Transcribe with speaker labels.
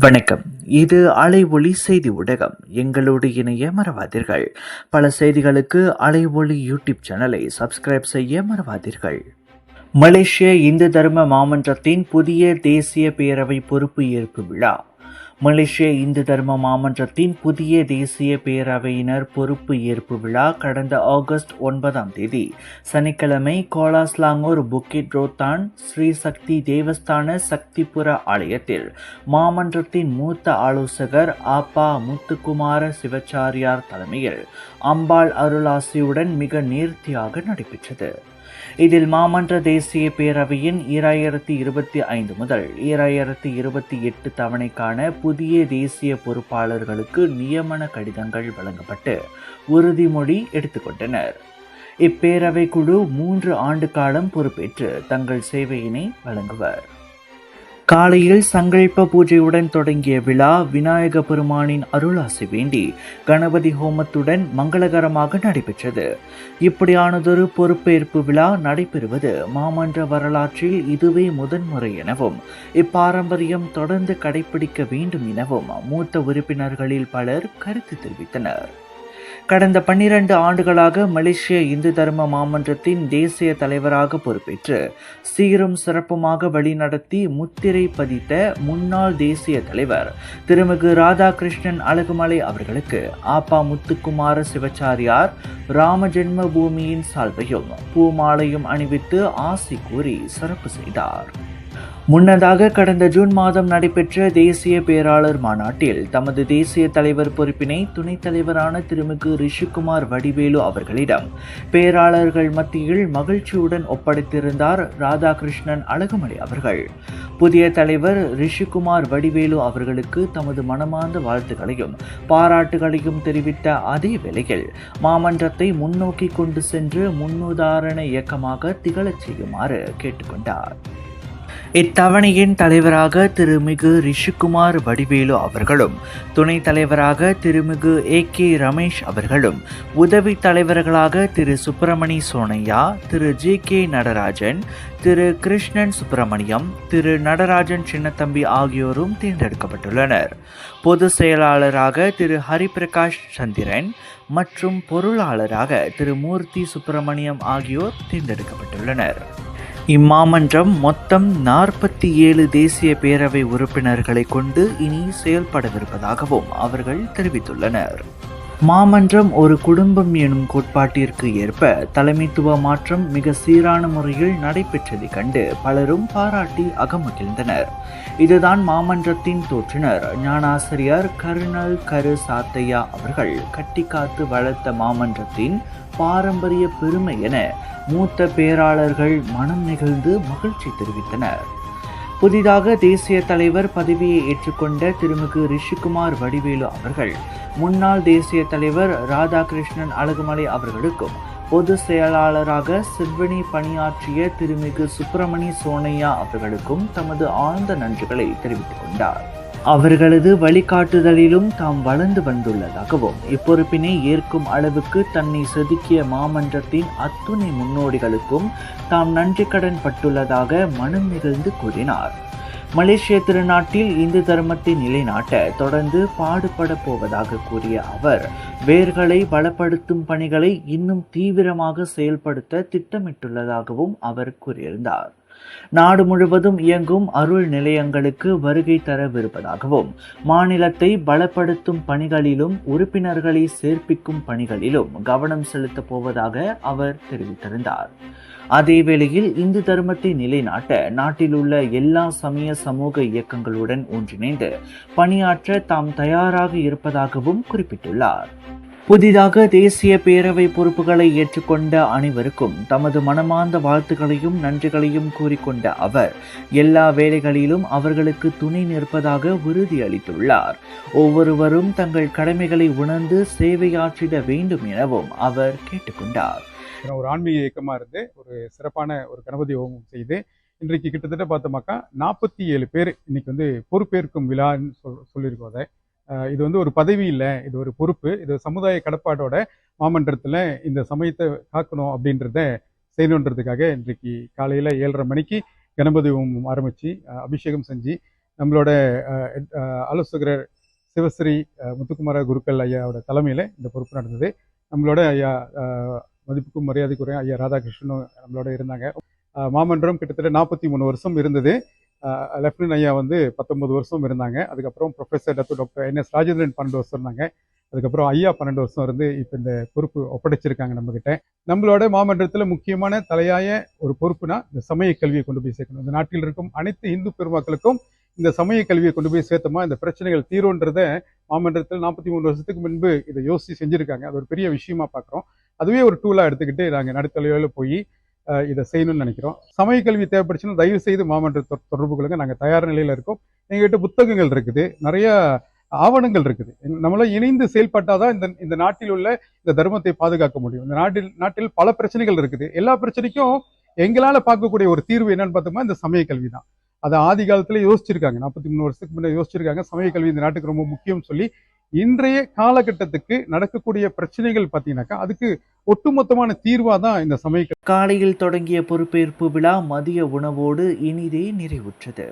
Speaker 1: வணக்கம். இது அலை ஒளி செய்தி ஊடகம். எங்களோடு இணைய மறவாதீர்கள். பல செய்திகளுக்கு அலை ஒளி யூடியூப் சேனலை சப்ஸ்கிரைப் செய்ய மறவாதீர்கள். மலேசிய இந்து தர்ம மாமன்றத்தின் புதிய தேசிய பேரவை பொறுப்பு ஏற்பு விழா. மலேசிய இந்து தர்ம மாமன்றத்தின் புதிய தேசிய பேரவையினர் பொறுப்பு ஏற்பு விழா கடந்த ஆகஸ்ட் ஒன்பதாம் தேதி. சனிக்கிழமை கோலாஸ்லாங்கூர் புக்கிட் ரோத்தான் ஸ்ரீ சக்தி தேவஸ்தான சக்திபுர ஆலயத்தில் மாமன்றத்தின் மூத்த ஆலோசகர் ஆப்பா முத்துக்குமார சிவச்சாரியார் தலைமையில் அம்பாள் அருளாசியுடன் மிக நேர்த்தியாக நடைபெற்றது. இதில் மாமன்ற தேசிய பேரவையின் ஈராயிரத்தி இருபத்தி ஐந்து முதல் ஈராயிரத்தி இருபத்தி எட்டு தவணைக்கான புதிய தேசிய பொறுப்பாளர்களுக்கு நியமன கடிதங்கள் வழங்கப்பட்டு உறுதிமொழி எடுத்துக்கொண்டனர் இப்பேரவை குழு மூன்று ஆண்டு காலம் பொறுப்பேற்று தங்கள் சேவையினை வழங்குவர். காலையில் சங்கல்ப பூஜையுடன் தொடங்கிய விழா விநாயக பெருமானின் அருளாசி வேண்டி கணபதி ஹோமத்துடன் மங்களகரமாக நடைபெற்றது. இப்படியானதொரு பொறுப்பேற்பு விழா நடைபெறுவது மாமன்ற வரலாற்றில் இதுவே முதன்முறை எனவும் இப்பாரம்பரியம் தொடர்ந்து கடைபிடிக்க வேண்டும் எனவும் மூத்த உறுப்பினர்களில் பலர் கருத்து தெரிவித்தனர். கடந்த பன்னிரண்டு ஆண்டுகளாக மலேசிய இந்து தர்ம மாமன்றத்தின் தேசிய தலைவராக பொறுப்பேற்று சீரும் சிறப்புமாக வழிநடத்தி முத்திரை பதித்த முன்னாள் தேசிய தலைவர் திருமிகு ராதாகிருஷ்ணன் அழகுமலை அவர்களுக்கு ஆப்பா முத்துக்குமார சிவச்சாரியார் ராம ஜென்ம பூமியின் சால்வையும் பூமாலையும் அணிவித்து ஆசி கூறி சிறப்பு செய்தார். முன்னதாக கடந்த ஜூன் மாதம் நடைபெற்ற தேசிய பேராளர் மாநாட்டில் தமது தேசிய தலைவர் பொறுப்பினை துணைத் தலைவரான திருமிகு ரிஷிகுமார் வடிவேலு அவர்களிடம் பேராளர்கள் மத்தியில் மகிழ்ச்சியுடன் ஒப்படைத்திருந்தார் ராதாகிருஷ்ணன் அழகுமலை அவர்கள். புதிய தலைவர் ரிஷிகுமார் வடிவேலு அவர்களுக்கு தமது மனமார்ந்த வாழ்த்துக்களையும் பாராட்டுகளையும் தெரிவித்த அதே வேளையில் மாமன்றத்தை முன்னோக்கி கொண்டு சென்று முன்னுதாரண இயக்கமாக திகழச் செய்யுமாறு கேட்டுக்கொண்டார். இத்தவணையின் தலைவராக திருமிகு ரிஷிகுமார் வடிவேலு அவர்களும் துணைத் தலைவராக திருமிகு ஏ கே ரமேஷ் அவர்களும் உதவி தலைவர்களாக திரு சுப்பிரமணி சோனையா திரு ஜி கே நடராஜன் திரு கிருஷ்ணன் சுப்பிரமணியம் திரு நடராஜன் சின்னத்தம்பி ஆகியோரும் தேர்ந்தெடுக்கப்பட்டுள்ளனர். பொதுச் செயலாளராக திரு ஹரிபிரகாஷ் சந்திரன் மற்றும் பொருளாளராக திரு மூர்த்தி சுப்பிரமணியம் ஆகியோர் தேர்ந்தெடுக்கப்பட்டுள்ளனர். இம்மாமன்றம் மொத்தம் நாற்பத்தி ஏழு தேசிய பேரவை உறுப்பினர்களை கொண்டு இனி செயல்படவிருப்பதாகவும் அவர்கள் தெரிவித்துள்ளனர். மாமன்றம் ஒரு குடும்பம் எனும் கோட்பாட்டிற்கு ஏற்ப தலைமைத்துவ மாற்றம் மிக சீரான முறையில் நடைபெற்றதை கண்டு பலரும் பாராட்டி அகமகிழ்ந்தனர். இதுதான் மாமன்றத்தின் தோற்றினர் ஞானாசிரியர் கருணல் கரு சாத்தையா அவர்கள். கட்டிக்காத்து வளர்த்த மாமன்றத்தின் பாரம்பரிய பெருமை என மூத்த பேராளர்கள் மனம் நெகிழ்ந்து மகிழ்ச்சி தெரிவித்தனர். புதிதாக தேசிய தலைவர் பதவியை ஏற்றுக்கொண்ட திருமிகு ரிஷிகுமார் வடிவேலு அவர்கள் முன்னாள் தேசிய தலைவர் ராதாகிருஷ்ணன் அழகுமலை அவர்களுக்கும் பொது செயலாளராக செவ்வனி பணியாற்றிய திருமிகு சுப்பிரமணி சோனையா அவர்களுக்கும் தமது ஆழ்ந்த நன்றிகளை தெரிவித்துக் கொண்டார். அவர்களது வழிகாட்டுதலிலும் தாம் வளர்ந்து வந்துள்ளதாகவும் இப்பொறுப்பினை ஏற்கும் அளவுக்கு தன்னை செதுக்கிய மாமன்றத்தின் அத்துணை முன்னோடிகளுக்கும் தாம் நன்றி கடன் பட்டுள்ளதாக மனம் நிகழ்ந்து கூறினார். மலேசிய திருநாட்டில் இந்து தர்மத்தை நிலைநாட்ட தொடர்ந்து பாடுபட போவதாக கூறிய அவர் வேர்களை பலப்படுத்தும் பணிகளை இன்னும் தீவிரமாக செயல்படுத்த திட்டமிட்டுள்ளதாகவும் அவர் கூறியிருந்தார். நாடு முழுவதும் இயங்கும் அருள் நிலையங்களுக்கு வருகை தரவிருப்பதாகவும் மாநிலத்தை பலப்படுத்தும் பணிகளிலும் உறுப்பினர்களை சேர்ப்பிக்கும் பணிகளிலும் கவனம் செலுத்தப் போவதாக அவர் தெரிவித்திருந்தார். அதேவேளையில் இந்து தர்மத்தை நிலைநாட்ட நாட்டில் உள்ள எல்லா சமய சமூக இயக்கங்களுடன் ஒன்றிணைந்து பணியாற்ற தாம் தயாராக இருப்பதாகவும் குறிப்பிட்டுள்ளார். புதிதாக தேசிய பேரவை பொறுப்புகளை ஏற்றுக்கொண்ட அனைவருக்கும் தமது மனமார்ந்த வாழ்த்துக்களையும் நன்றிகளையும் கூறிக்கொண்ட அவர் எல்லா வேலைகளிலும் அவர்களுக்கு துணை நிற்பதாக உறுதியளித்துள்ளார். ஒவ்வொருவரும் தங்கள் கடமைகளை உணர்ந்து சேவையாற்றிட வேண்டும் எனவும் அவர் கேட்டுக்கொண்டார்.
Speaker 2: ஒரு ஆன்மீக இயக்கமாக இருந்து ஒரு சிறப்பான ஒரு கணபதி ஹோமம் செய்து இன்றைக்கு கிட்டத்தட்ட பார்த்தோமாக்கா நாற்பத்தி ஏழு பேர் இன்னைக்கு வந்து பொறுப்பேற்கும் விழான்னு சொல் சொல்லியிருக்கோம் அதை. இது வந்து ஒரு பதவி இல்லை இது ஒரு பொறுப்பு இது சமுதாய கடப்பாடோட மாமன்றத்தில் இந்த சமயத்தை காக்கணும் அப்படின்றத செய்யணுன்றதுக்காக இன்றைக்கு காலையில் ஏழரை மணிக்கு கணபதி ஹோமம் ஆரம்பித்து அபிஷேகம் செஞ்சு நம்மளோட ஆலோசகர் சிவஸ்ரீ முத்துக்குமார குருக்கள் ஐயாவோட தலைமையில் இந்த பொறுப்பு நடந்தது. நம்மளோட ஐயா மதிப்புக்கும் மரியாதைக்குரிய ஐயா ராதாகிருஷ்ணனும் நம்மளோட இருந்தாங்க. மாமன்றம் கிட்டத்தட்ட நாற்பத்தி மூணு வருஷம் இருந்தது. லெஃப்டினன்ட் ஐயா வந்து பத்தொம்பது வருஷம் இருந்தாங்க. அதுக்கப்புறம் professor doctor doctor N S Rajendran பன்னெண்டு வருஷம் இருந்தாங்க. அதுக்கப்புறம் ஐயா பன்னெண்டு வருஷம் இருந்து இப்போ இந்த பொறுப்பு ஒப்படைச்சிருக்காங்க நம்மக்கிட்ட நம்மளோட மாமன்றத்தில் முக்கியமான தலையாய ஒரு பொறுப்புனா இந்த சமய கல்வியை கொண்டு போய் சேர்க்கணும். இந்த நாட்டில் இருக்கும் அனைத்து இந்து பெருமக்களுக்கும் இந்த சமய கல்வியை கொண்டு போய் சேர்த்தோமா? இந்த பிரச்சனைகள் தீரும்ன்றத மாமன்றத்தில் நாற்பத்தி மூணு வருஷத்துக்கு முன்பு இதை யோசித்து செஞ்சுருக்காங்க. அது ஒரு பெரிய விஷயமா பார்க்குறோம் அதுவே ஒரு டூலாக எடுத்துக்கிட்டு நாங்கள் நடுத்தலையில் போய் இதை செய்யணும்னு நினைக்கிறோம். சமய கல்வி தேவைப்படுச்சுன்னா தயவு செய்து மாமன்ற தொடர்பு கொள்ளுங்க. நாங்கள் தயார் நிலையில் இருக்கோம். எங்ககிட்ட புத்தகங்கள் இருக்குது. நிறைய ஆவணங்கள் இருக்குது. நம்மளால் நம்மளாம் இணைந்து செயல்பட்டாதான் இந்த இந்த நாட்டில் உள்ள இந்த தர்மத்தை பாதுகாக்க முடியும். இந்த நாட்டில் நாட்டில் பல பிரச்சனைகள் இருக்குது. எல்லா பிரச்சனைக்கும் எங்களால் பார்க்கக்கூடிய ஒரு தீர்வு என்னன்னு பார்த்தோம்னா இந்த சமய கல்வி தான். அதை ஆதி காலத்தில் யோசிச்சிருக்காங்க. நாற்பத்தி மூணு வருஷத்துக்கு முன்னே யோசிச்சிருக்காங்க. சமய கல்வி இந்த நாட்டுக்கு ரொம்ப முக்கியம் சொல்லி இன்றைய காலகட்டத்துக்கு நடக்கக்கூடிய பிரச்சனைகள் பார்த்தீங்கன்னாக்கா அதுக்கு ஒட்டுமொத்தமான தீர்வா தான் இந்த சமய
Speaker 1: காலையில் தொடங்கிய பொறுப்பேற்பு விழா மதிய உணவோடு இனிதே நிறைவுற்றது.